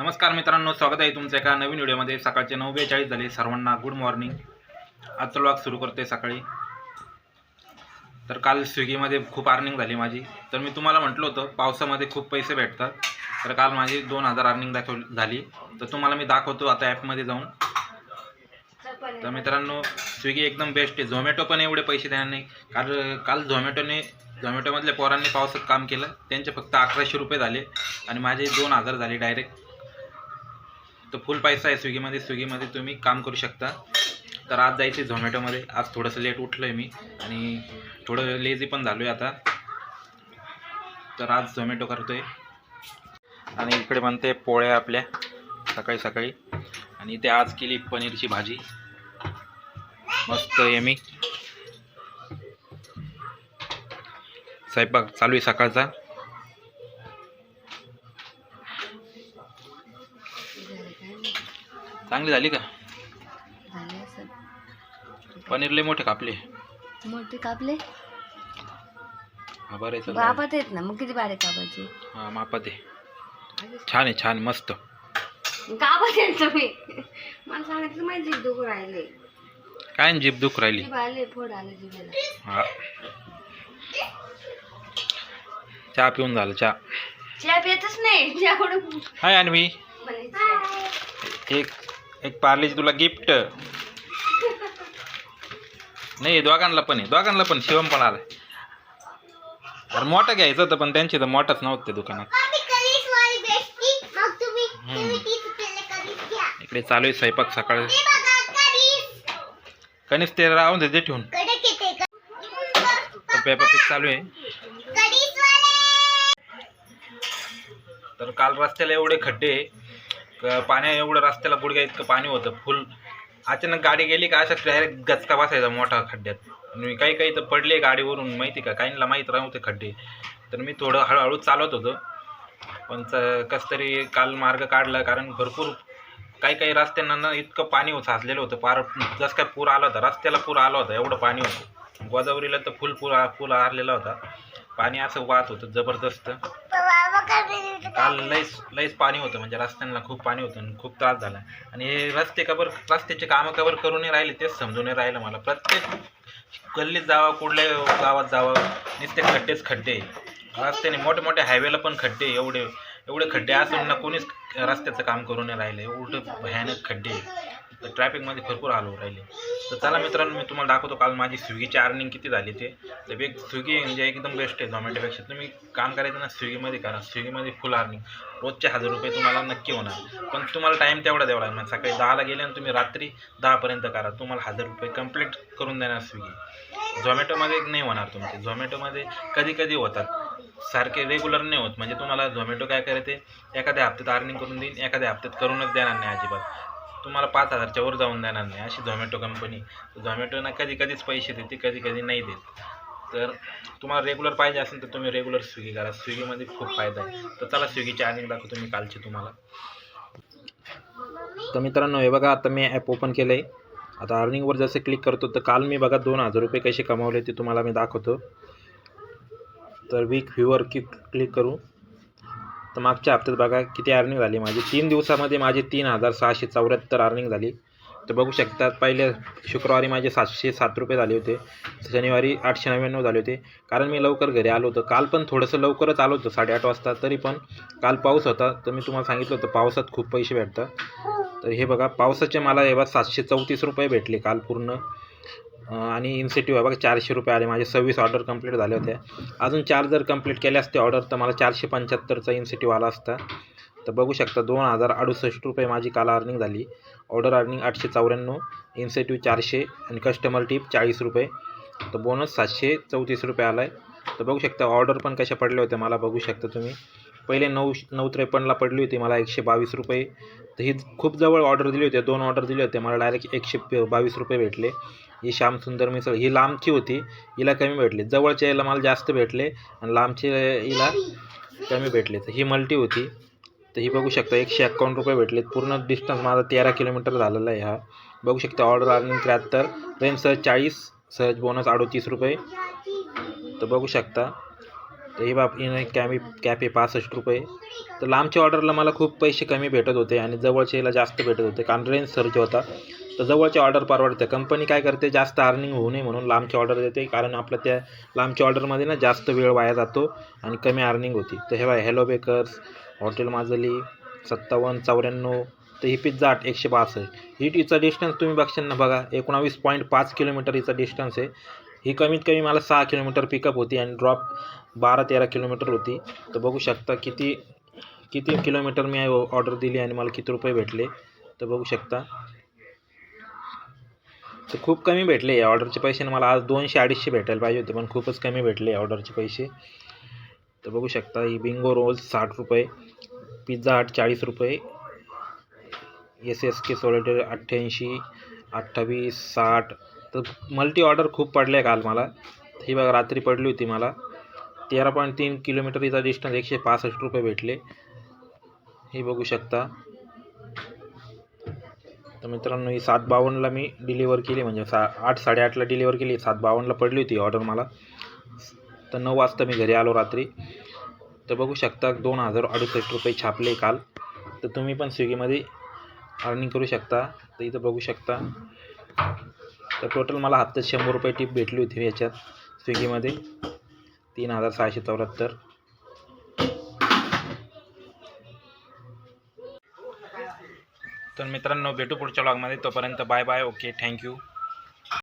नमस्कार मित्रांनो स्वागत आहे तुमचं एका नवीन व्हिडिओमध्ये. सकाळचे नऊ बेचाळीस झाले. सर्वांना गुड मॉर्निंग आजचा व्लॉग सुरू करते सकाळी. तर काल स्विगीमध्ये खूप अर्निंग झाली माझी. तर मी तुम्हाला म्हटलं होतं पावसामध्ये खूप पैसे भेटतात. तर काल माझी दोन हजार अर्निंग दाखव झाली. तर तुम्हाला मी दाखवतो आता ॲपमध्ये जाऊन. तर मित्रांनो स्विगी एकदम बेस्ट आहे. झोमॅटो पण एवढे पैसे देणार नाही. कारण काल झोमॅटोने झोमॅटोमधल्या पोरांनी पावसात काम केलं. त्यांचे फक्त अकराशे रुपये झाले. आणि माझे दोन हजार झाले डायरेक्ट तर फुल पैसा आहे स्विगीमध्ये. स्विगीमध्ये तुम्ही काम करू शकता. तर आज जायचे झोमॅटोमध्ये. आज थोडंसं लेट उठलो आहे मी आणि थोडं लेझी पण झालो आहे आता. तर आज झोमॅटो करतो आहे आणि इकडे बनते पोळ्या आपल्या सकाळी सकाळी. आणि ते आज केली पनीरची भाजी. मस्त आहे मी. स्वयंपाक चालू आहे सकाळचा. चांगली झाली का? झाले असं पनीर लय मोठे कापले. मोठे कापले? हा बरं आहे चला. आहेत ना मग किती बारे कापायचे? हा मापात आहे. छान आहे छान मस्त. कापत आहेत तुम्ही. मला सांगितलं माझी जीभ दुखू राहिले. काय जीभ दुख राहिली? जीभ आले फोड आले जीभेला. हा. चहा पिऊन झालं चहा. चहा पितच नाही चहा कुठं हाय अन्वी. म्हणायचं. एक एक पार्लेची तुला गिफ्ट नाही दोघांना पण आहे. दोघांना पण शिवम पण आलाय. अरे मोठं घ्यायचं होतं पण त्यांची तर मोठंच नव्हतं ते दुकानात. इकडे चालू आहे स्वयंपाक सकाळ. कणीस ते राहून दे ते ठेवून. पेपर पीक चालू आहे. तर काल रस्त्याला एवढे खड्डे. क- पाण्या एवढं रस्त्याला गुडघ्या इतकं पाणी होतं फुल अचानक गाडी गेली का अशा डायरेक्ट गचका बसायचा मोठा खड्ड्यात. मी काही काही तर पडले गाडीवरून माहिती का? काहींना माहीत राहते खड्डे. तर मी थोडं हळूहळू चालवत होतो. पण च- कसं तरी काल मार्ग काढला कारण भरपूर काही काही रस्त्यांना ना इतकं पाणी हो- साचलेलं होतं. पार जसं काय पूर आला होता रस्त्याला पूर आला होता एवढं पाणी होतं. गोदावरीला तर फुल पूर पूल आरलेला होता. पाणी असं वाहत होतं जबरदस्त. काल लईच लईच पाणी होतं म्हणजे रस्त्यांना खूप पाणी होतं आणि खूप त्रास झाला. आणि हे रस्ते कवर रस्त्याचे कामं कवर करून नाही राहिले तेच समजून नाही राहिलं मला. प्रत्येक गल्लीत जावं कुठल्या गावात जावं नुसते खड्डेच खड्डे. रस्त्याने मोठे मोठे हायवेला पण खड्डे एवढे एवढे खड्डे असून ना कोणीच रस्त्याचं काम करून नाही राहिले एवढे भयानक खड्डे. तर ट्रॅफिकमध्ये भरपूर हाल होऊ राहिले. तर चला मित्रांनो मी तुम्हाला दाखवतो काल माझी स्विगीची अर्निंग किती झाली ते. तर एक स्विगी म्हणजे एकदम बेस्ट आहे झोमॅटोपेक्षा तुम्ही काम करायचं ना स्विगीमध्ये करा. स्विगीमध्ये फुल अर्निंग रोजचे हजार रुपये तुम्हाला नक्की होणार. पण तुम्हाला टाईम तेवढा द्यावा लागणार. सकाळी दहाला गेले आणि तुम्ही रात्री दहापर्यंत करा. तुम्हाला हजार रुपये कंप्लीट करून देणार स्विगी. झोमॅटोमध्ये नाही होणार तुमचे. झोमॅटोमध्ये कधी कधी होतात. सारखे रेग्युलर नाही होत. म्हणजे तुम्हाला झोमॅटो काय करते? एखाद्या हप्त्यात अर्निंग करून देईन एखाद्या हप्त्यात करूनच देणार नाही अजिबात. तुम्हाला पाच हजारच्या वर जाऊन देणार नाही. अशी झोमॅटो कंपनी झोमॅटोना कधी कधीच पैसे देते कधी कधी नाही देत. तर तुम्हाला रेग्युलर पाहिजे असेल तर तुम्ही रेग्युलर स्विगी करा. स्विगीमध्ये खूप फायदा आहे. तर चला स्विगीची अर्निंग दाखवतो मी कालची तुम्हाला. तर मित्रांनो हे बघा आता मी ॲप ओपन केलं आहे आता अर्निंगवर जसं क्लिक करतो तर काल मी बघा दोन हजार रुपये कसे कमावले ते तुम्हाला मी दाखवतो. तर वीक व्ह्यूवर क्लिक करू. तर मागच्या हप्त्यात बघा किती अर्निंग झाली माझी. तीन दिवसामध्ये माझी तीन हजार सहाशे चौऱ्याहत्तर अर्निंग झाली. तर बघू शकतात पहिले शुक्रवारी माझे सातशे सात रुपये झाले होते. शनिवारी आठशे नव्याण्णव झाले होते. कारण मी लवकर घरी आलो होतो. काल पण थोडंसं लवकरच आलो होतो साडेआठ वाजता. तरी पण काल पाऊस होता. तर मी तुम्हाला सांगितलं होतं पावसात खूप पैसे भेटतात. तर हे बघा पावसाचे मला हे सातशे चौतीस रुपये भेटले काल पूर्ण. आणि इन्सेटिव्ह आहे. बघा चारशे रुपये आले. माझे सव्वीस ऑर्डर कंप्लीट झाल्या होत्या अजून चार जर कंप्लीट केले असते ऑर्डर तर मला चारशे पंच्याहत्तरचा इन्सेटिव्ह आला असता. तर बघू शकता दोन हजार अडुसष्ट रुपये माझी काल अर्निंग झाली. ऑर्डर अर्निंग आठशे चौऱ्याण्णव इन्सेटिव्ह चारशे आणि कस्टमर टिप चाळीस रुपये. तर बोनस सातशे चौतीस रुपये आला आहे तर बघू शकता ऑर्डर पण कशा पडल्या होत्या मला बघू शकता तुम्ही. पहिले नऊ नऊ त्रेपन्नला पडली होती मला एकशे बावीस रुपये. तर ही खूप जवळ ऑर्डर दिली होती दोन ऑर्डर दिले होते मला डायरेक्ट एकशे बावीस रुपये भेटले. ही श्याम सुंदर मिसळ ही लांबची होती हिला कमी भेटली. जवळच्या याला मला जास्त भेटले आणि लांबचे हिला कमी भेटले. तर ही मल्टी होती. तर ही बघू शकता एकशे एक्कावन्न रुपये भेटलेत पूर्ण डिस्टन्स माझा तेरा किलोमीटर झालेला आहे हा. बघू शकता ऑर्डर आणि त्र्याहत्तर. रेंज सहज चाळीस सहज बोनस अडोतीस रुपये. तर बघू शकता तर ही बाप इन कॅमी कॅफे पासष्ट रुपये. तर लांबच्या ऑर्डरला मला खूप पैसे कमी भेटत होते आणि जवळच्या याला जास्त भेटत होते कारण रेंज सर्च होता. तर जवळच्या ऑर्डर परवडते. कंपनी काय करते जास्त अर्निंग होऊ नये म्हणून लांबची ऑर्डर देते कारण आपलं त्या लांबच्या ऑर्डरमध्ये ना जास्त वेळ वाया जातो आणि कमी अर्निंग होती. तर हे बाय हॅलो बेकर्स हॉटेल माजली सत्तावन्न चौऱ्याण्णव तर ही पिझ्झा आठ एकशे बासष्ट. ही हिचा डिस्टन्स तुम्ही बघशाल ना बघा एकोणावीस पॉईंट पाच किलोमीटर हिचा डिस्टन्स आहे. ही कमीत कमी मला सहा किलोमीटर पिकअप होती आणि ड्रॉप बारा तेरा किलोमीटर होती. तर बघू शकता किती किती किलोमीटर मी ऑर्डर दिली आणि मला किती रुपये भेटले. तर बघू शकता. तर खूप कमी भेटले या ऑर्डरचे पैसे आणि मला आज दोनशे अडीचशे भेटायला पाहिजे होते पण खूपच कमी भेटले ऑर्डरचे पैसे. तर बघू शकता ही बिंगो रोल्स साठ रुपये पिझ्झा हट चाळीस रुपये एस एस के सोलेटर अठ्ठ्याऐंशी अठ्ठावीस साठ तर मल्टी ऑर्डर खूप पडले काल मला. ही बघा रात्री पडली होती मला. तेरा पॉईंट तीन किलोमीटर इथं डिस्टन्स एकशे पासष्ट रुपये भेटले. हे बघू शकता. तर मित्रांनो ही सात बावन्नला मी डिलिव्हर केली. म्हणजे सा आठ साडेआठला डिलिव्हर केली. सात बावन्नला पडली होती ऑर्डर मला. तर नऊ वाजता मी घरी आलो रात्री. तर बघू शकता दोन हजार अडुसष्ट रुपये छापले काल. तर तुम्ही पण स्विगीमध्ये अर्निंग करू शकता. तर इथं बघू शकता. तर टोटल मला हप्त्यात शंभर रुपये टिप भेटली होती याच्यात स्विगीमध्ये. तीन हजार सहाशे चौऱ्याहत्तर. तर मित्रांनो भेटू पुढच्या ब्लॉगमध्ये तोपर्यंत बाय बाय ओके थँक्यू